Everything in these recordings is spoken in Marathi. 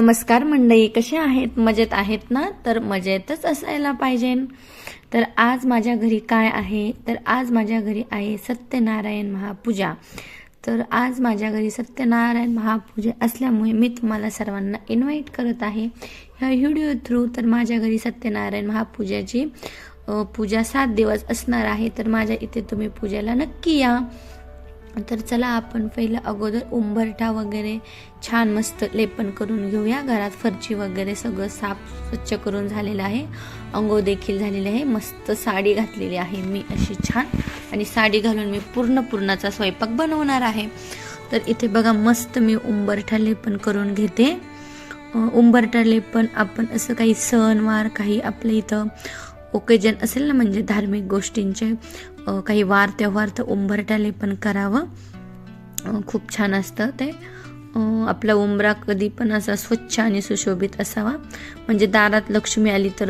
नमस्कार मंडळी कसे आहेत? मजेत आहेत ना? तर मजेतच असायला पाहिजे. तर आज माझ्या घरी काय आहे? तर आज माझ्या घरी आहे सत्यनारायण महापूजा. तर आज माझ्या घरी सत्यनारायण महापूजा असल्यामुळे मी तुम्हाला सर्वांना इन्व्हाइट करत आहे. ह्या व्हिडिओ थ्रू तर माझ्या घरी सत्यनारायण महापूजाची पूजा सात दिवस असणार आहे. तर माझ्या इथे तुम्ही पूजेला नक्की या. तर चला आपण पहिलं अगोदर उंबरठा वगैरे छान मस्त लेपन करून घेऊया. घरात फरची वगैरे सगळं साफ स्वच्छ करून झालेलं आहे. अंगो देखील झालेले आहे. मस्त साडी घातलेली आहे मी अशी छान. आणि साडी घालून मी पूर्ण पूर्णाचा स्वयंपाक बनवणार आहे. तर इथे बघा मस्त मी उंबरठा लेपन करून घेते. उंबरठा लेपन आपण असं काही सणवार काही आपल्या इथं ओकेजन असेल ना म्हणजे धार्मिक गोष्टींचे काही वार त्योहार तर उंबरट्याला पण करावं. खूप छान असतं ते. आपला उंबरा कधी पण असा स्वच्छ आणि सुशोभित असावा. म्हणजे दारात लक्ष्मी आली तर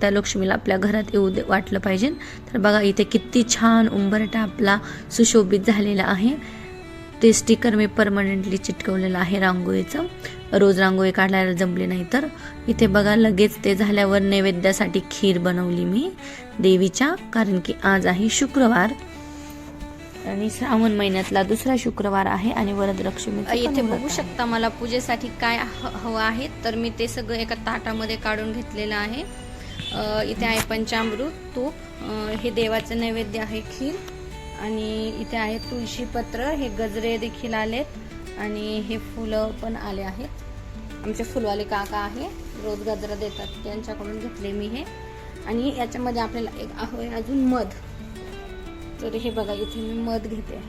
त्या लक्ष्मीला आपल्या घरात येऊ दे वाटलं पाहिजे. तर बघा इथे किती छान उंबरटा आपला सुशोभित झालेला आहे. ते स्टिकर मी परमनंटली चिटकवलेलं आहे रांगोळीचं. रोज रांगोळी काढायला जमली नाही तर. इथे बघा लगेच ते झाल्यावर नैवेद्यासाठी खीर बनवली मी देवीच्या कारण की आज आहे शुक्रवार. आणि श्रावण महिन्यातला दुसरा शुक्रवार आहे आणि वरदलक्ष्मी इथे बघू शकता मला पूजेसाठी काय ह- हवं आहे. तर मी ते सगळं एका ताटामध्ये काढून घेतलेलं आहे. इथे आहे पंचामृत तूप हे देवाचं नैवेद्य आहे खीर. आणि इथे आहे तुळशीपत्र हे गजरे देखील आलेत आणि हे फुलं पण आले आहेत. आमचे फुलवाले काका आहे रोज गजरा देतात त्यांच्याकडून घेतले मी हे. आणि याच्यामध्ये आपल्याला एक आहे अजून मध. तर हे बघा इथे मी मध घेते.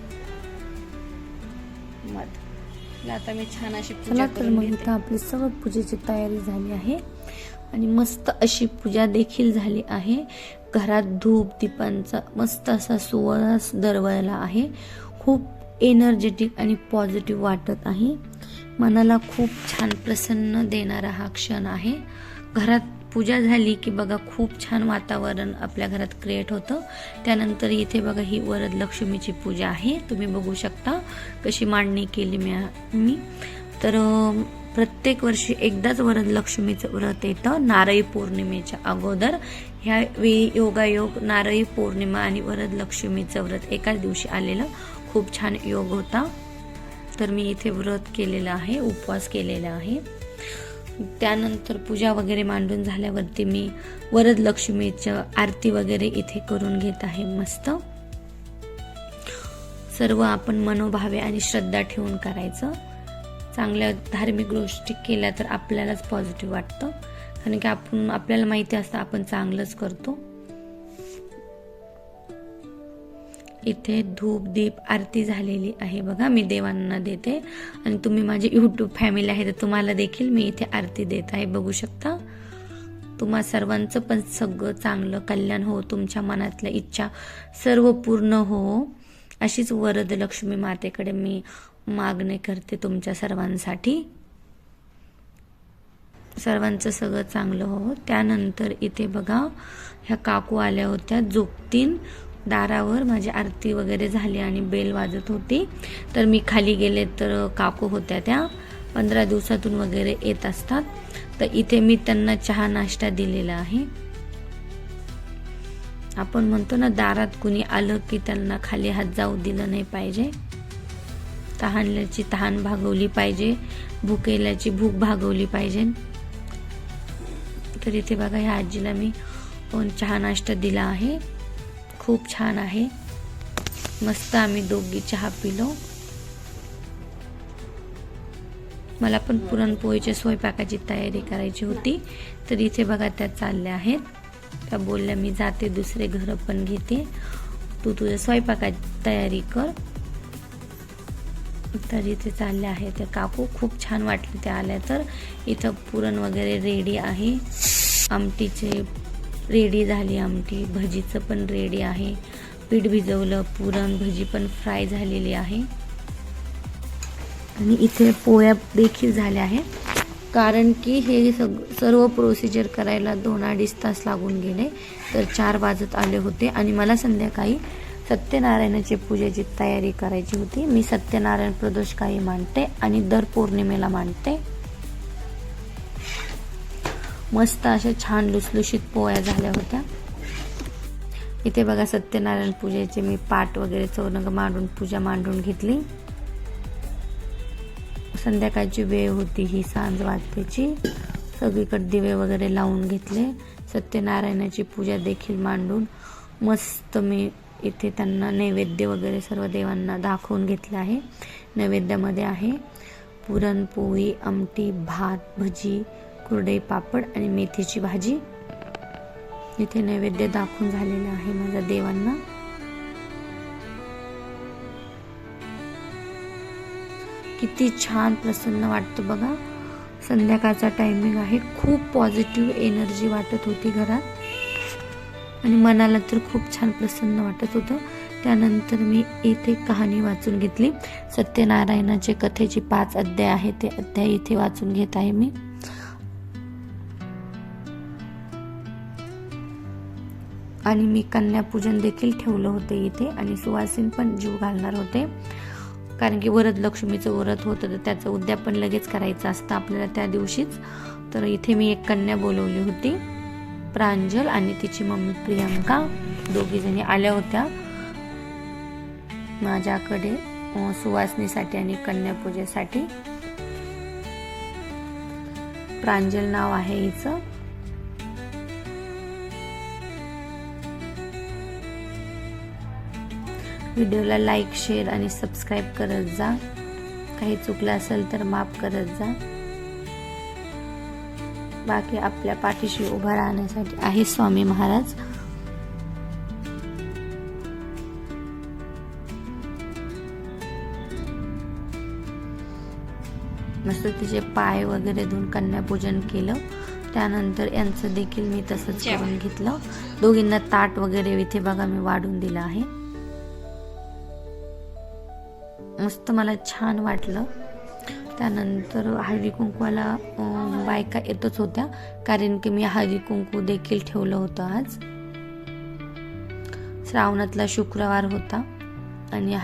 मध. आता मी छान अशी पूजा तर आपली सर्व पूजेची तयारी झाली आहे. आणि मस्त अशी पूजा देखील झाली आहे. घरात धूप दीपांचा मस्त असा सुवास दरवळला आहे. खूप एनर्जेटिक आणि पॉझिटिव्ह वाटत आहे. मनाला खूप छान प्रसन्न देणारा हा क्षण आहे. घरात पूजा झाली की बघा खूप छान वातावरण आपल्या घरात क्रिएट होतं. त्यानंतर इथे बघा ही वरद लक्ष्मीची पूजा आहे. तुम्ही बघू शकता कशी मांडणी केली मी. मी तर प्रत्येक वर्षी एकदाच वरद लक्ष्मीचं व्रत येतं. नारळी पौर्णिमेच्या अगोदर. ह्या वेळी योगायोग नारळी पौर्णिमा आणि वरद लक्ष्मीचं व्रत एकाच दिवशी आलेलं. खूप छान योग होता. तर मी इथे व्रत केलेलं आहे उपवास केलेला आहे. त्यानंतर पूजा वगैरे मांडून झाल्यावरती मी वरद लक्ष्मीचं आरती वगैरे इथे करून घेत आहे मस्त. सर्व आपण मनोभावे आणि श्रद्धा ठेवून करायचं. चांगल्या धार्मिक गोष्टी केल्या तर आपल्यालाच पॉझिटिव्ह वाटतं. कारण की आपण आपल्याला माहिती असतं आपण चांगलंच करतो. इथे धूप दीप आरती झालेली आहे बघा मी देवांना देते. आणि तुम्ही माझे यूट्यूब फॅमिली आहे तर तुम्हाला देखील मी इथे आरती देत आहे बघू शकता. तुम्हा सर्वांचं पण सगळं चांगलं कल्याण हो तुमच्या मनातल्या इच्छा सर्व पूर्ण हो. अशीच वरद लक्ष्मी मातेकडे मी मागणी करते तुमच्या सर्वांसाठी. सर्वांचं सगळं चांगलं हो. त्यानंतर इथे बघा ह्या काकू आल्या होत्या जोगतीन. दारावर माझी आरती वगैरे झाली आणि बेल वाजत होती. तर मी खाली गेले तर काकू होत्या त्या. पंधरा दिवसातून वगैरे येत असतात. तर इथे मी त्यांना चहा नाश्ता दिलेला आहे. आपण म्हणतो ना दारात कुणी आलं की त्यांना खाली हात जाऊ दिलं नाही पाहिजे. तहानल्याची तहान भागवली पाहिजे भुकेल्याची भूक भागवली पाहिजे. तर इथे बघा ह्या आजीला मी पण चहा नाश्ता दिला आहे. खूप छान आहे. मस्त आम्ही दोघी चहा पिलो. मला पण पुरणपोळीच्या स्वयंपाकाची तयारी करायची होती. तर इथे बघा त्या चालल्या आहेत. त्या बोलल्या मी जाते दुसरे घर पण घेते. तू तुझ्या स्वयंपाकाची तयारी कर. तर इथे चालले आहे. ते काकू खूप छान वाटले ते आल्या तर इथं पुरण वगैरे रेडी आहे. आमटीचे रेडी झाली आमटी. भजीचं पण रेडी आहे. पीठ भिजवलं पुरण भजी पण फ्राय झालेली आहे. आणि इथे पोळ्या देखील झाल्या आहेत. कारण की हे सग सर्व प्रोसिजर करायला दोन अडीच तास लागून गेले. तर चार वाजत आले होते आणि मला संध्याकाळी सत्यनारायणाची पूजेची तयारी करायची होती. मी सत्यनारायण प्रदोष काही मांडते आणि दर पौर्णिमेला मांडते. मस्त अशा छान लुसलुशीत पोळ्या झाल्या होत्या. इथे बघा सत्यनारायण पूजेचे मी पाट वगैरे चौरंग मांडून पूजा मांडून घेतली. संध्याकाळची वेळ होती ही सांज वाजतेची. सगळीकडे दिवे वगैरे लावून घेतले. सत्यनारायणाची पूजा देखील मांडून मस्त मी इथे त्यांना नैवेद्य वगैरे सर्व देवांना दाखवून घेतलं आहे. नैवेद्यामध्ये आहे पुरणपोळी आमटी भात भजी कुरडई पापड आणि मेथीची भाजी. इथे नैवेद्य दाखवून झालेलं आहे माझ्या देवांना. किती छान प्रसन्न वाटतं बघा. संध्याकाळचा टायमिंग आहे. खूप पॉझिटिव्ह एनर्जी वाटत होती घरात. आणि मनाला तर खूप छान प्रसन्न वाटत होतं. त्यानंतर मी इथे कहाणी वाचून घेतली. सत्यनारायणाचे कथेचे पाच अध्याय आहे ते अध्याय इथे वाचून घेत आहे मी. आणि मी कन्यापूजन देखील ठेवलं होते इथे आणि सुवासीन पण जीव घालणार होते. कारण की वरद लक्ष्मीचं व्रत होतं तर त्याचं उद्यापन लगेच करायचं असतं आपल्याला त्या दिवशीच. तर इथे मी एक कन्या बोलवली होती. प्रांजल आणि तिची मम्मी प्रियंका दोघी जणी आल्या होत्या. माझ्याकडे सुवासनीसाठी आणि कन्यापूजेसाठी. प्रांजल नाव आहे हिचं. व्हिडिओला लाईक शेअर आणि सबस्क्राईब करत जा. काही चुकलं असेल तर माफ करत जा. बाकी आपल्या पाठीशी उभा राहण्यासाठी आहे स्वामी महाराज. मस्त तिचे पाय वगैरे धुवून कन्यापूजन केलं. त्यानंतर यांचं देखील मी तसंच करून घेतलं. दोघींना ताट वगैरे इथे बघा मी वाढून दिलं आहे. मस्त मला छान वाटलं. त्यानंतर हळदी कुंकवाला बायका येतच होत्या. कारण की मी हळदी कुंकू देखील ठेवलं होतं आज. श्रावणातला शुक्रवार होता आणि